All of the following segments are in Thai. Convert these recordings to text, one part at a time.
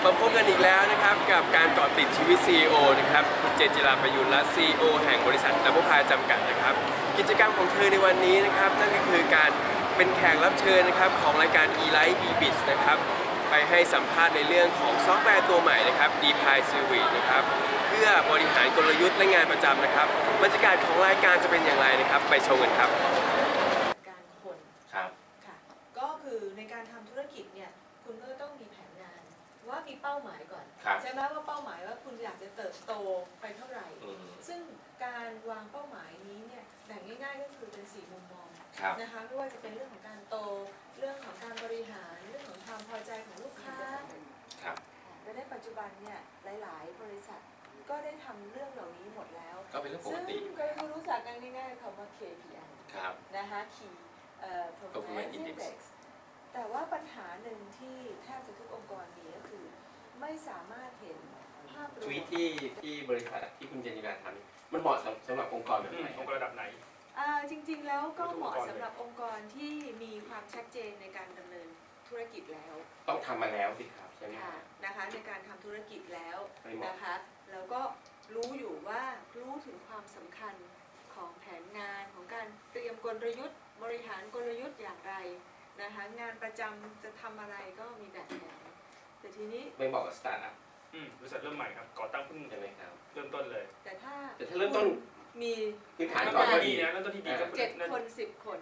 บมาพบกันอีกแล้วนะครับ กับการเกาะติดชีวิต CEO นะครับคุณเจจิราประยุนและ CEO แห่งบริษัทดับเบิลพายจำกัดนะครับ กิจกรรมของเธอในวันนี้นะครับ นั่นก็คือการเป็นแขกรับเชิญนะครับของรายการ e-life e-bits นะครับไปให้สัมภาษณ์ในเรื่องของซอฟต์แวร์ตัวใหม่นะครับ d p i s e r v i c e นะครับเพื่อบริหารกลยุทธ์และงานประจำนะครับบรรยากาศของรายการจะเป็นอย่างไรนะครับ ไปชมกันครับ การคน ครับ ค่ะ ก็คือในการทำธุรกิจเนี่ยคุณก็ต้องมีแผนงาน ว่ามีเป้าหมายก่อน ครับ ใช่ ไหมว่าเป้าหมายว่าคุณอยากจะเติบโตไปเท่าไหร่อืมซึ่งการวางเป้าหมายนี้เนี่ยแบ่งง่าย ๆ ก็คือเป็นสี่มุมมองครับนะคะไม่ว่าจะเป็นเรื่องของการโต เรื่องของการบริหาร เรื่องของความพอใจของลูกค้าครับและในปัจจุบันเนี่ยหลาย ๆ บริษัทก็ได้ทำเรื่องเหล่านี้หมดแล้ว ก็เป็นเรื่องปซึ่กงติก็รู้จักกันง่ายๆคำว่า KPI ครับนะคะ Key เอ่อ Performance Performance Index Index แต่ว่าปัญหาหนึ่งที่แทบจะทุกองค์กรมีก็คือ ไม่สามารถเห็นภาพรวทวีตมที่ที่บริษัทที่คุณเจนจิราทำนี่มันเหมาะสำสำหรับองค์กรแบบอืไหมนองค์กรระดับไหน อ่าจริง ๆ แล้วก็ทุกเหองค์มาะกรเลยสำหรับองค์กรที่มีความชัดเจนในการดำเนินธุรกิจแล้ว ต้องทำมาแล้วสิครับใช่ไหมค่ะนะคะในการทำธุรกิจแล้วไม่เหมาะนะคะแล้วก็รู้อยู่ว่ารู้ถึงความสำคัญของแผนงานของการเตรียมกลยุทธ์ บริหารกลยุทธ์อย่างไรนะคะงานประจำจะทำอะไรก็มีแบบแผน แต่ทีนี้ไม่เหมาะกับสตาร์ทอัพอืมบริษัทเริ่มใหม่ครับก่อตั้งเพิ่งใช่ไหมครับ เริ่มต้นเลย แต่ถ้าแต่ถ้าเริ่มต้นมีพื้นฐานเริ่มก่ต้อนนก็ที่ดีดีนะเริ่มต้นที่ดีก็เจ็ดนั่นคนสิบคน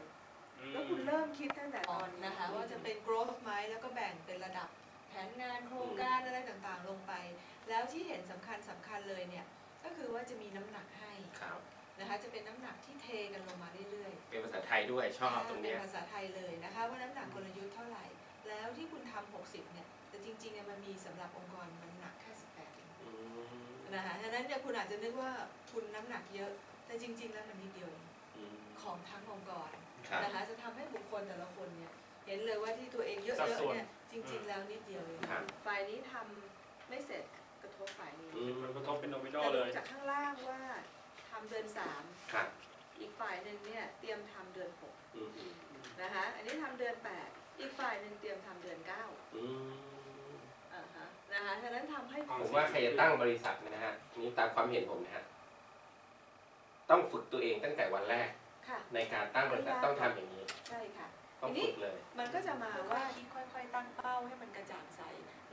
อืมแล้วคุณเริ่มคิดตั้งแต่ตอนนะคะ ว่าจะเป็น growth ไหมแล้วก็แบ่งเป็นระดับแผนงานโครงการอะไรต่างๆ ลงไป แล้วที่เห็นสำคัญสำคัญเลยเนี่ยก็คือว่าจะมีน้ำหนักให้ครับนะคะจะเป็นน้ำหนักที่เทกันลงมาเรื่อยเป็นภาษาไทยด้วยๆชอบตรงเนี้ยเป็นภาษาไทยเลยนะคะว่าน้ำหนักกลยุทธ์เท่าไหร่ แล้วที่คุณทำ60เนี่ย แต่จริงๆเนี่ยมันมีสำหรับองค์กรมันหนักแค่18เองอืมนะคะฉะนั้นเนี่ยคุณอาจจะนึกว่าคุณน้ำหนักเยอะ แต่จริง ๆ แล้วมันนิดเดียวเองอืมของทั้งองค์กรครับนะคะจะทำให้บุคคลแต่ละคนเนี่ยเห็นเลยว่าที่ตัวเองเยอะสัดๆส่วนเนี่ยจริง ๆ แล้วนิดเดียวเองครับฝ่ายนี้ทำไม่เสร็จกระทบฝ่ายนี้อืมผลกระทบเป็นโนมิโนแต่เลดูยจากข้างล่างว่าทำเดือนสามครับอีกฝ่ายหนึ่งเนี่ยเตรียมทำเดือนหกอืมนะคะอันนี้ทำเดือนแปดอีกฝ่ายหนึ่งเตรียมทำเดือนเก้าอืมอ่าฮะนะคะฉะนั้น ทำให้ผมว่าใครจะตั้งบริษัทเนยนะฮะนี่ตามความเห็นผมนะฮะต้องฝึกตัวเองตั้งแต่วันแรกค่ะในการตั้งบริษัทต้องทำอย่างนี้ใช่ค่ะต้องฝึกเลย มันก็จะมาว่าที่ค่อย ๆ ตั้งเป้าให้มันกระจ่างใส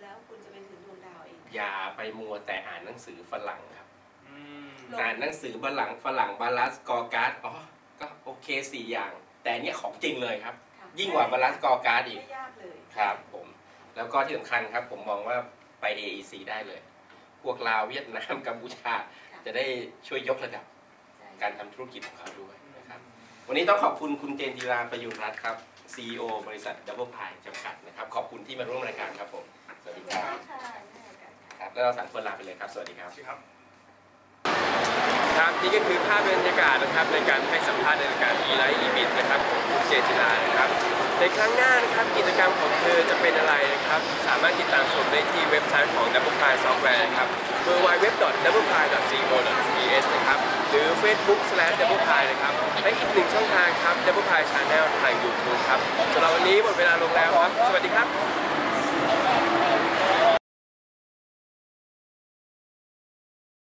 แล้วคุณจะไปถึงดวงดาวเอง อย่าไปมัวแต่อ่านหนังสือฝรั่งครับอืมลงอ่านหนังสือฝรั่งฝรั่งบาลานซ์กอการ์ดอ๋อก็โอเคสี่อย่าง แต่อันเนี้ยของจริงเลยครับค่ะยิ่งกว่าบาลานซ์กอการ์ดอีกไม่ยากเลยครับ ผม แล้วก็ที่สำคัญครับ ผมมองว่า ไป AEC ได้เลย พวกลาวเวียดนามกัมพูชาค่ะจะได้ช่วยยกระดับใช่การทำธุรกิจของเขาด้วยนะครับ วันนี้ต้องขอบคุณคุณเจนจิราประยุรรัตน์ครับ CEO บริษัท Double Pie จำกัดนะครับ ขอบคุณที่มาร่วมรายการครับผม สวัสดีครับได้ค่ะได้ค่ะครับแล้วเราสามคนลาไปเลยครับ สวัสดีครับครับครับนี่ ก็คือภาพบรรยากาศนะครับในการให้สัมภาษณ์ในรายการ e l i f e e b i t นะครับของคุณเจจิรานะครับ ในครั้งหน้านะครับกิจกรรมของเธอจะเป็นอะไรนะครับ สามารถติดตามชมได้ที่เว็บไซต์ของ Double Pie Software นะครับ www.double-pie.co.th นะครับ หรือ facebook/double pie นะครับ และอีกหนึ่งช่องทางครับ Double Pie Channel ทาง YouTube ครับสำหรับวันนี้หมดเวลาลงแล้วครับ สวัสดีครับ